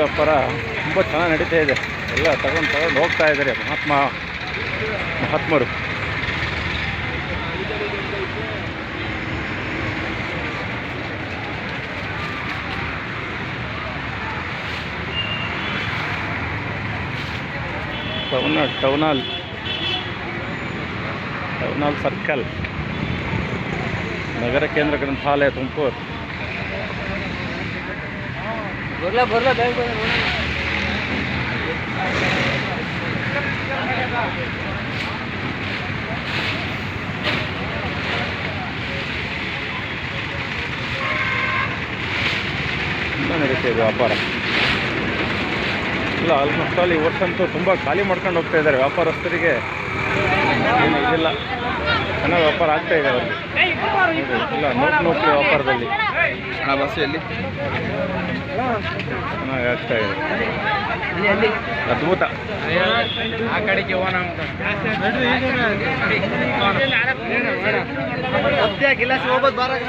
ವ್ಯಾಪಾರ ತುಂಬ ಚೆನ್ನಾಗಿ ನಡೀತಾ ಇದೆ. ಎಲ್ಲ ತಗೊಂಡು ತಗೊಂಡು ಹೋಗ್ತಾ ಇದ್ದಾರೆ ಮಹಾತ್ಮ, ಮಹಾತ್ಮರು. Town town hall town hall circle. ನಗರ ಕೇಂದ್ರ ಗ್ರಂಥಾಲಯ ತುಮಕೂರು. ಬರ್ಲಾ ಬರ್ಲಾ ಬ್ಯಾಂಕ್ ವ್ಯಾಪಾರ. ಇಲ್ಲ ಆಲ್ಮೋಸ್ಟ್ ಆಲ್ ಈ ವರ್ಷ ಅಂತೂ ತುಂಬ ಖಾಲಿ ಮಾಡ್ಕೊಂಡು ಹೋಗ್ತಾ ಇದ್ದಾರೆ ವ್ಯಾಪಾರಸ್ಥರಿಗೆ. ಏನು ಇದಿಲ್ಲ. ಚೆನ್ನಾಗಿ ವ್ಯಾಪಾರ ಆಗ್ತಾ ಇದೆ ಅವ್ರಿಗೆ. ಇಲ್ಲ ನೋಡಿ ವ್ಯಾಪಾರದಲ್ಲಿ. ಹಣ ಬಸ್ಸು ಎಲ್ಲಿ ಚೆನ್ನಾಗಿ ಆಗ್ತಾ ಇದೆ ಅದ್ಭುತ. ಆ ಕಡೆಗೆ ಹೋಗೋಣ ಅಂತ. ಗಿಲಾಸ್ ಹೋಗ್ಬೋದು ಬಾರಾಗ